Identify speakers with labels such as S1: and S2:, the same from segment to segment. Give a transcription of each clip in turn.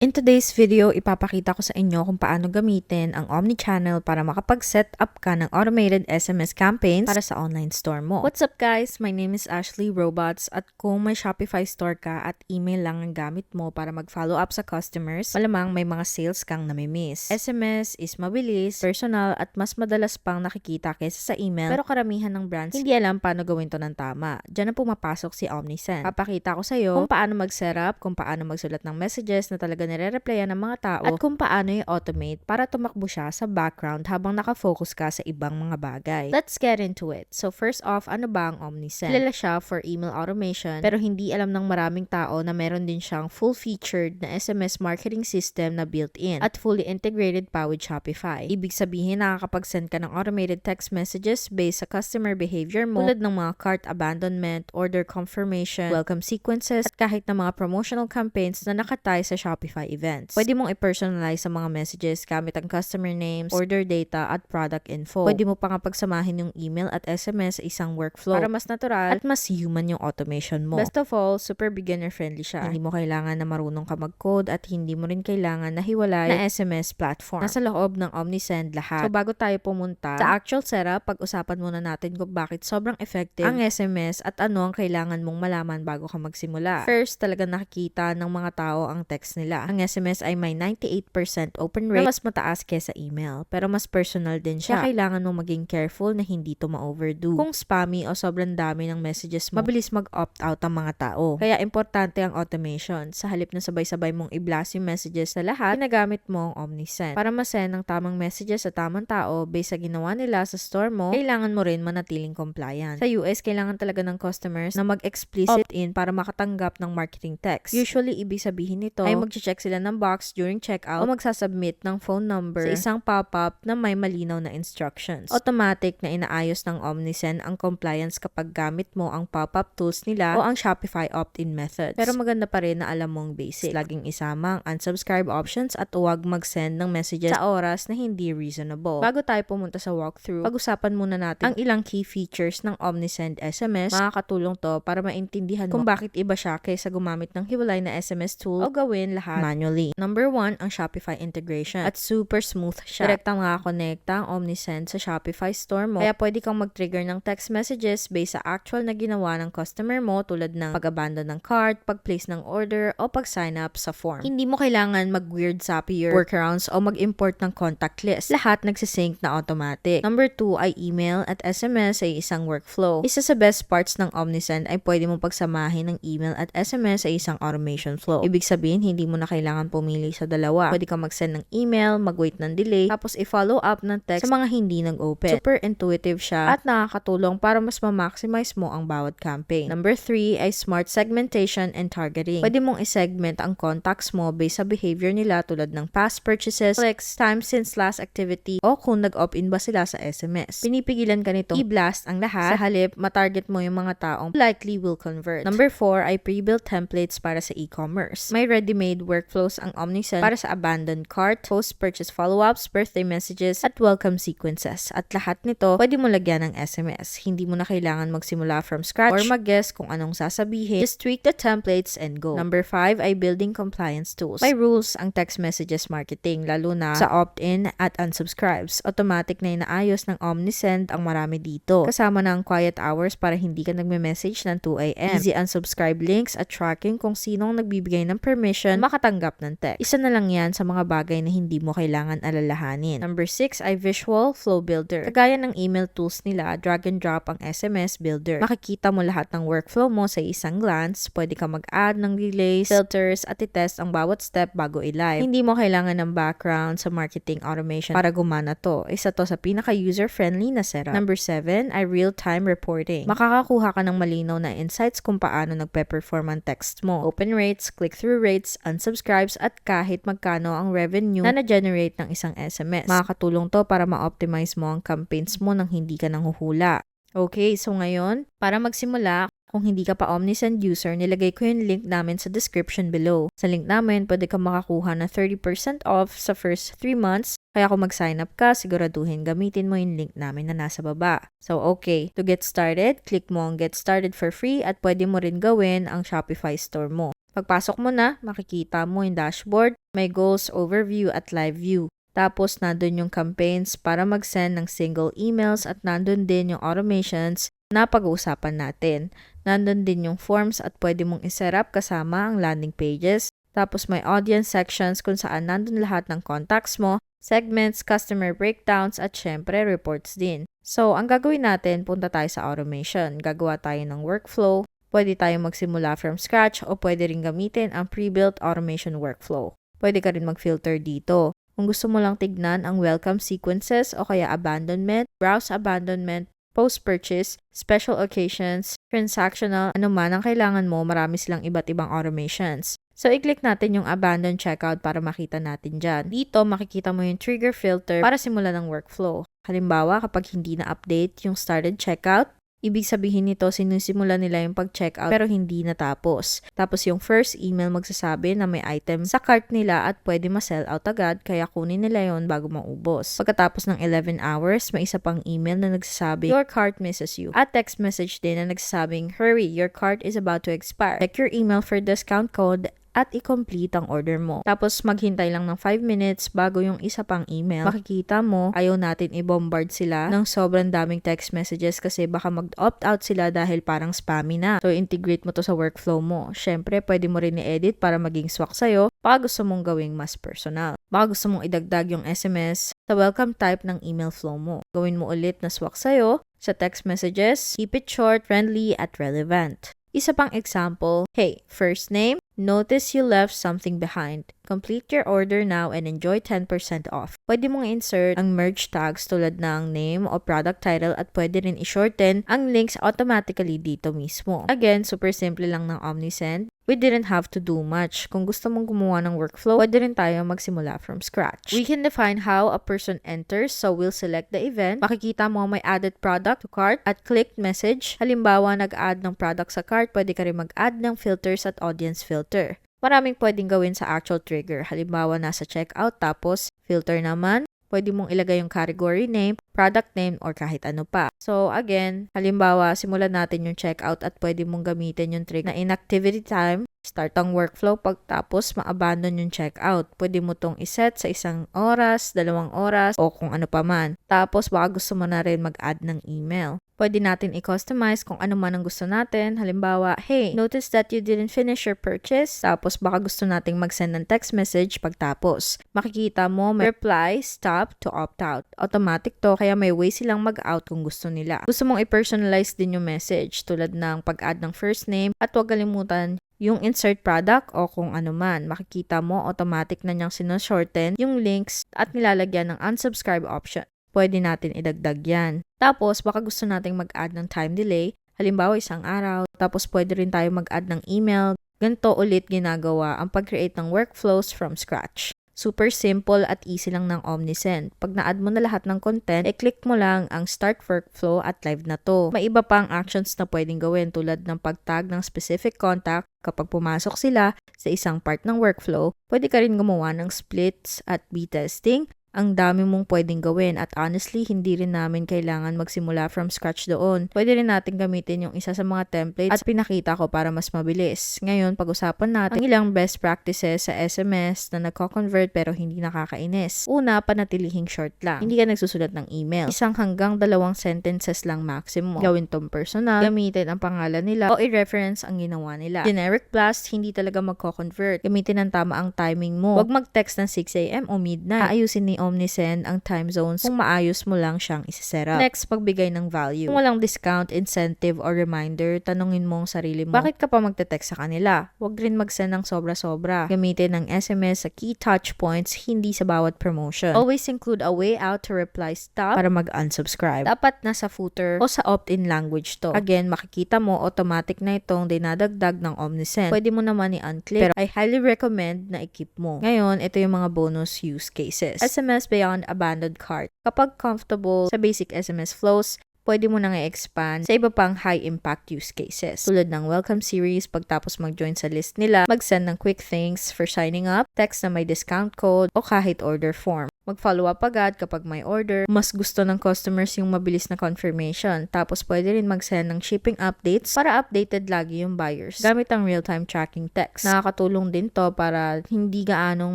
S1: In today's video, ipapakita ko sa inyo kung paano gamitin ang Omnichannel para makapag-set up ka ng automated SMS campaigns para sa online store mo. What's up guys? My name is Ashley Robots at kung may Shopify store ka at email lang ang gamit mo para mag-follow up sa customers, malamang may mga sales kang namimiss. SMS is mabilis, personal at mas madalas pang nakikita kaysa sa email pero karamihan ng brands hindi alam paano gawin to ng tama. Diyan na pumapasok si Omnisend. Papakita ko sa iyo kung paano mag-set up, kung paano magsulat ng messages na talaga nire-replyan ng mga tao at kung paano i-automate para tumakbo siya sa background habang nakafocus ka sa ibang mga bagay. Let's get into it. So first off, ano ba ang Omnisend? Kilala siya for email automation pero hindi alam ng maraming tao na meron din siyang full-featured na SMS marketing system na built-in at fully integrated pa with Shopify. Ibig sabihin nakakapag-send ka ng automated text messages based sa customer behavior mo tulad ng mga cart abandonment, order confirmation, welcome sequences at kahit na mga promotional campaigns na nakatay sa Shopify events. Pwede mong i-personalize ang mga messages gamit ang customer names, order data at product info. Pwede mo pa nga pagsamahin yung email at SMS sa isang workflow para mas natural at mas human yung automation mo. Best of all, super beginner friendly siya. Hindi mo kailangan na marunong ka mag-code at hindi mo rin kailangan na hiwalay na SMS platform. Nasa loob ng Omnisend lahat. So bago tayo pumunta sa actual setup, pag-usapan muna natin kung bakit sobrang effective ang SMS at ano ang kailangan mong malaman bago ka magsimula. First, talaga nakikita ng mga tao ang text nila. Ang SMS ay may 98% open rate na mas mataas kesa email. Pero mas personal din siya. Kaya kailangan mong maging careful na hindi to ma-overdo. Kung spammy o sobrang dami ng messages mo, mabilis mag-opt out ang mga tao. Kaya importante ang automation. Sa halip na sabay-sabay mong i-blast yung messages sa lahat, ginagamit mo ang Omnisend. Para masend ang tamang messages sa tamang tao based sa ginawa nila sa store mo, kailangan mo rin manatiling compliant. Sa US, kailangan talaga ng customers na mag-explicit in para makatanggap ng marketing text. Usually, ibig sabihin nito ay mag-check sila ng box during checkout o magsasubmit ng phone number sa isang pop-up na may malinaw na instructions. Automatic na inaayos ng Omnisend ang compliance kapag gamit mo ang pop-up tools nila o ang Shopify opt-in methods. Pero maganda pa rin na alam mong basic. Laging isama ang unsubscribe options at huwag mag-send ng messages sa oras na hindi reasonable. Bago tayo pumunta sa walkthrough, pag-usapan muna natin ang ilang key features ng Omnisend SMS. Makakatulong to para maintindihan mo kung bakit iba siya kaysa gumamit ng hiwalay na SMS tool o gawin lahat manually. Number one, ang Shopify integration. At super smooth siya. Direktang makakonekta ang Omnisend sa Shopify store mo. Kaya pwede kang mag-trigger ng text messages based sa actual na ginawa ng customer mo tulad ng pag-abandon ng cart, pag-place ng order, o pag-sign up sa form. Hindi mo kailangan mag-weird Zapier workarounds o mag-import ng contact list. Lahat nagsisync na automatic. Number two ay email at SMS ay isang workflow. Isa sa best parts ng Omnisend ay pwede mo pagsamahin ng email at SMS sa isang automation flow. Ibig sabihin, hindi mo na kailangan pumili sa dalawa. Pwede ka mag-send ng email, mag-wait ng delay, tapos i-follow up ng text sa mga hindi nag-open. Super intuitive siya at nakakatulong para mas ma-maximize mo ang bawat campaign. Number three ay smart segmentation and targeting. Pwede mong i-segment ang contacts mo based sa behavior nila tulad ng past purchases, clicks, time since last activity, o kung nag-opt-in ba sila sa SMS. Pinipigilan ka nito i-blast ang lahat. Sa halip, matarget mo yung mga taong likely will convert. Number 4 ay pre-built templates para sa e-commerce. May ready-made workflows ang Omnisend para sa abandoned cart, post-purchase follow-ups, birthday messages, at welcome sequences. At lahat nito, pwede mo lagyan ng SMS. Hindi mo na kailangan magsimula from scratch or mag-guess kung anong sasabihin. Just tweak the templates and go. Number 5 ay building compliance tools. May rules ang text messages marketing, lalo na sa opt-in at unsubscribes. Automatic na inaayos ng Omnisend ang marami dito. Kasama ang quiet hours para hindi ka nagme-message ng 2 a.m. Easy unsubscribe links at tracking kung sinong nagbibigay ng permission makatanggap ng text. Isa na lang yan sa mga bagay na hindi mo kailangan alalahanin. Number 6 ay Visual Flow Builder. Kagaya ng email tools nila, drag and drop ang SMS Builder. Makikita mo lahat ng workflow mo sa isang glance. Pwede ka mag-add ng delays, filters, at i-test ang bawat step bago i-live. Hindi mo kailangan ng background sa marketing automation para gumana to. Isa to sa pinaka-user-friendly na setup. Number 7 ay real-time reporting. Makakakuha ka ng malinaw na insights kung paano nagpe-perform ang text mo. Open rates, click-through rates, unsubscribes, at kahit magkano ang revenue na na-generate ng isang SMS. Makakatulong to para ma-optimize mo ang campaigns mo nang hindi ka nanghuhula. Okay, so ngayon, para magsimula, kung hindi ka pa Omnisend user, nilagay ko yung link namin sa description below. Sa link namin, pwede ka makakuha ng 30% off sa first 3 months. Kaya kung mag-sign up ka, siguraduhin gamitin mo yung link namin na nasa baba. So, okay. To get started, click mo ang Get Started for free at pwede mo rin gawin ang Shopify store mo. Pagpasok mo na, makikita mo yung dashboard, may goals, overview at live view. Tapos, nandun yung campaigns para mag-send ng single emails at nandun din yung automations na pag-uusapan natin. Nandun din yung forms at pwede mong iset kasama ang landing pages. Tapos, may audience sections kung saan nandun lahat ng contacts mo, segments, customer breakdowns, at syempre reports din. So, ang gagawin natin, punta tayo sa automation. Gagawa tayo ng workflow. Pwede tayo magsimula from scratch o pwede rin gamitin ang pre-built automation workflow. Pwede ka rin mag-filter dito. Kung gusto mo lang tignan ang welcome sequences o kaya abandonment, browse abandonment, post-purchase, special occasions, transactional, ano man ang kailangan mo, marami silang iba't ibang automations. So, i-click natin yung abandon checkout para makita natin dyan. Dito, makikita mo yung trigger filter para simulan ng workflow. Halimbawa, kapag hindi na-update yung started checkout, Ibig sabihin nito, sinusimula nila yung pag-checkout pero hindi natapos. Tapos yung first email magsasabi na may item sa cart nila at pwede ma-sell out agad kaya kunin nila yon bago maubos. Pagkatapos ng 11 hours, may isa pang email na nagsasabi, Your cart misses you. At text message din na nagsasabing, Hurry, your cart is about to expire. Check your email for discount code at i-complete ang order mo. Tapos maghintay lang ng 5 minutes bago yung isa pang email. Makikita mo, ayaw natin i-bombard sila ng sobrang daming text messages kasi baka mag-opt out sila dahil parang spammy na. So integrate mo to sa workflow mo. Syempre, pwede mo rin i-edit para maging swak sa'yo baka gusto mong gawing mas personal. Baka gusto mong idagdag yung SMS sa welcome type ng email flow mo. Gawin mo ulit na swak sa'yo sa text messages, keep it short, friendly, at relevant. Isa pang example, hey, first name, notice you left something behind. Complete your order now and enjoy 10% off. Pwede mong insert ang merge tags tulad ng name o product title at pwede rin i-shorten ang links automatically dito mismo. Again, super simple lang ng OmniSend. We didn't have to do much. Kung gusto mong gumawa ng workflow, pwede rin tayo magsimula from scratch. We can define how a person enters, so we'll select the event. Makikita mo may added product to cart at clicked message. Halimbawa, nag-add ng product sa cart, pwede ka rin mag-add ng filters at audience filter. Maraming pwedeng gawin sa actual trigger. Halimbawa, nasa checkout, tapos filter naman, pwede mong ilagay yung category name, product name, or kahit ano pa. So, again, halimbawa, simulan natin yung checkout at pwede mong gamitin yung trick na inactivity time, start ang workflow, pagtapos ma-abandon yung checkout. Pwede mo tong iset sa isang oras, dalawang oras, o kung ano pa man. Tapos, baka gusto mo na rin mag-add ng email. Pwede natin i-customize kung ano man ang gusto natin. Halimbawa, hey, notice that you didn't finish your purchase. Tapos baka gusto nating mag-send ng text message pagtapos. Makikita mo may reply, stop to opt out. Automatic to kaya may way silang mag-out kung gusto nila. Gusto mong i-personalize din yung message tulad ng pag-add ng first name at huwag kalimutan yung insert product o kung ano man. Makikita mo automatic na niyang sinushorten yung links at nilalagyan ng unsubscribe option pwede natin idagdag yan. Tapos, baka gusto nating mag-add ng time delay, halimbawa isang araw, tapos pwede rin tayo mag-add ng email. Ganito ulit ginagawa ang pag-create ng workflows from scratch. Super simple at easy lang ng Omnisend. Pag na-add mo na lahat ng content, i-click mo lang ang start workflow at live na to. May iba pang actions na pwedeng gawin tulad ng pag-tag ng specific contact kapag pumasok sila sa isang part ng workflow. Pwede ka rin gumawa ng splits at B-testing ang dami mong pwedeng gawin at honestly, hindi rin namin kailangan magsimula from scratch doon. Pwede rin natin gamitin yung isa sa mga templates at pinakita ko para mas mabilis. Ngayon, pag-usapan natin ang ilang best practices sa SMS na nagko-convert pero hindi nakakainis. Una, panatilihing short lang. Hindi ka nagsusulat ng email. Isang hanggang dalawang sentences lang maximum. Gawin tong personal, gamitin ang pangalan nila o i-reference ang ginawa nila. Generic blast, hindi talaga magko-convert. Gamitin ng tama ang timing mo. Huwag mag-text ng 6am o midnight. Ayusin ni Omnisend ang time zones kung maayos mo lang siyang isa-set up. Next, pagbigay ng value. Kung walang discount, incentive, or reminder, tanungin mo ang sarili mo, bakit ka pa magte-text sa kanila? Huwag rin mag-send ng sobra-sobra. Gamitin ng SMS sa key touch points, hindi sa bawat promotion. Always include a way out to reply stop para mag-unsubscribe. Dapat nasa footer o sa opt-in language to. Again, makikita mo automatic na itong dinadagdag ng Omnisend. Pwede mo naman i-unclick, pero I highly recommend na i-keep mo. Ngayon, ito yung mga bonus use cases. SMS SMS beyond abandoned cart. Kapag comfortable sa basic SMS flows, pwede mo nang i-expand sa iba pang high-impact use cases. Tulad ng welcome series, pagtapos mag-join sa list nila, mag-send ng quick thanks for signing up, text na may discount code, o kahit order form. Mag-follow up agad kapag may order. Mas gusto ng customers yung mabilis na confirmation. Tapos pwede rin mag-send ng shipping updates para updated lagi yung buyers. Gamit ang real-time tracking text. Nakakatulong din to para hindi gaanong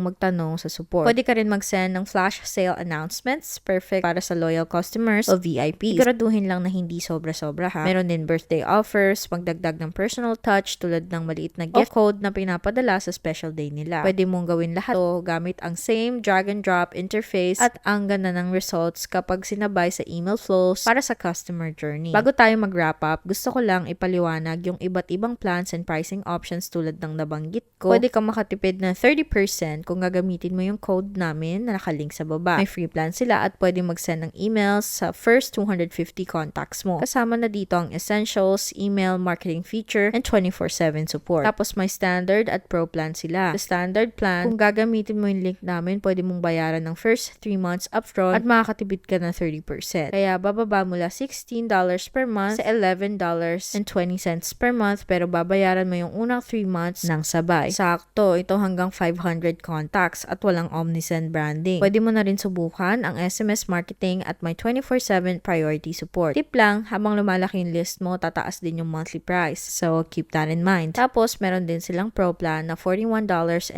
S1: magtanong sa support. Pwede ka rin mag-send ng flash sale announcements. Perfect para sa loyal customers o VIPs. Siguraduhin lang na hindi sobra-sobra ha. Meron din birthday offers, magdagdag ng personal touch tulad ng maliit na gift code na pinapadala sa special day nila. Pwede mong gawin lahat to gamit ang same drag and drop interface at ang ganda ng results kapag sinabay sa email flows para sa customer journey. Bago tayo mag-wrap up, gusto ko lang ipaliwanag yung iba't ibang plans and pricing options tulad ng nabanggit ko. Pwede kang makatipid ng 30% kung gagamitin mo yung code namin na nakalink sa baba. May free plan sila at pwede mag-send ng emails sa first 250 contacts mo. Kasama na dito ang essentials, email, marketing feature, and 24-7 support. Tapos may standard at pro plan sila. Sa standard plan, kung gagamitin mo yung link namin, pwede mong bayaran ng first 3 months upfront at makakatipid ka ng 30%. Kaya bababa mula $16 per month sa $11.20 per month pero babayaran mo yung unang 3 months ng sabay. Sakto, ito hanggang 500 contacts at walang Omnisend branding. Pwede mo na rin subukan ang SMS marketing at may 24-7 priority support. Tip lang, habang lumalaki yung list mo, tataas din yung monthly price. So, keep that in mind. Tapos, meron din silang pro plan na $41.30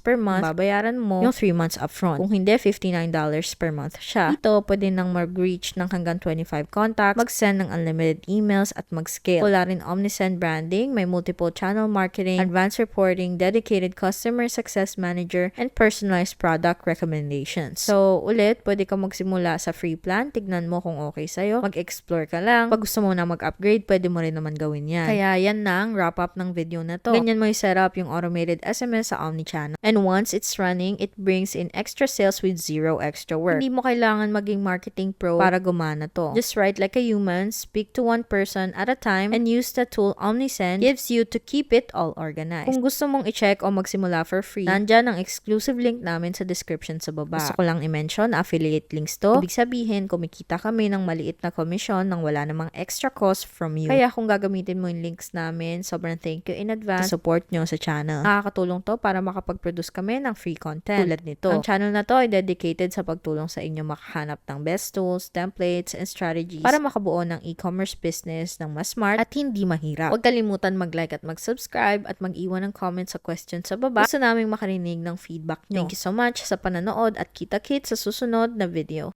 S1: per month. Babayaran mo yung 3 months upfront. Kung hindi, $59 per month siya. Ito, pwede nang mag-reach ng hanggang 25 contacts, mag-send ng unlimited emails at mag-scale. Wala rin Omnisend branding, may multiple channel marketing, advanced reporting, dedicated customer success manager, and personalized product recommendations. So, ulit, pwede ka magsimula sa free plan. Tignan mo kung okay sa'yo. Mag-explore ka lang. Pag gusto mo na mag-upgrade, pwede mo rin naman gawin yan. Kaya yan na ang wrap-up ng video na to. Ganyan mo i-set up yung automated SMS sa Omnichannel. And once it's running, it brings in extra sales with zero extra work. Hindi mo kailangan maging marketing pro para gumana to. Just write like a human, speak to one person at a time, and use the tool Omnisend gives you to keep it all organized. Kung gusto mong i-check o magsimula for free, nandyan ang exclusive link namin sa description sa baba. Gusto ko lang i-mention, affiliate links to. Ibig sabihin, kumikita kami ng maliit na komisyon nang wala namang extra cost from you. Kaya kung gagamitin mo yung links namin, sobrang thank you in advance support nyo sa channel. Nakakatulong to para makapag-produce kami ng free content tulad nito. Ang channel na to ay dedicated sa pagtulong sa inyo makahanap ng best tools, templates, and strategies para makabuo ng e-commerce business ng mas smart at hindi mahirap. Huwag kalimutan mag-like at mag-subscribe at mag-iwan ng comment sa question sa baba. Gusto naming makarinig ng feedback nyo. Thank you so much sa pananood at kita-kit sa susunod na video.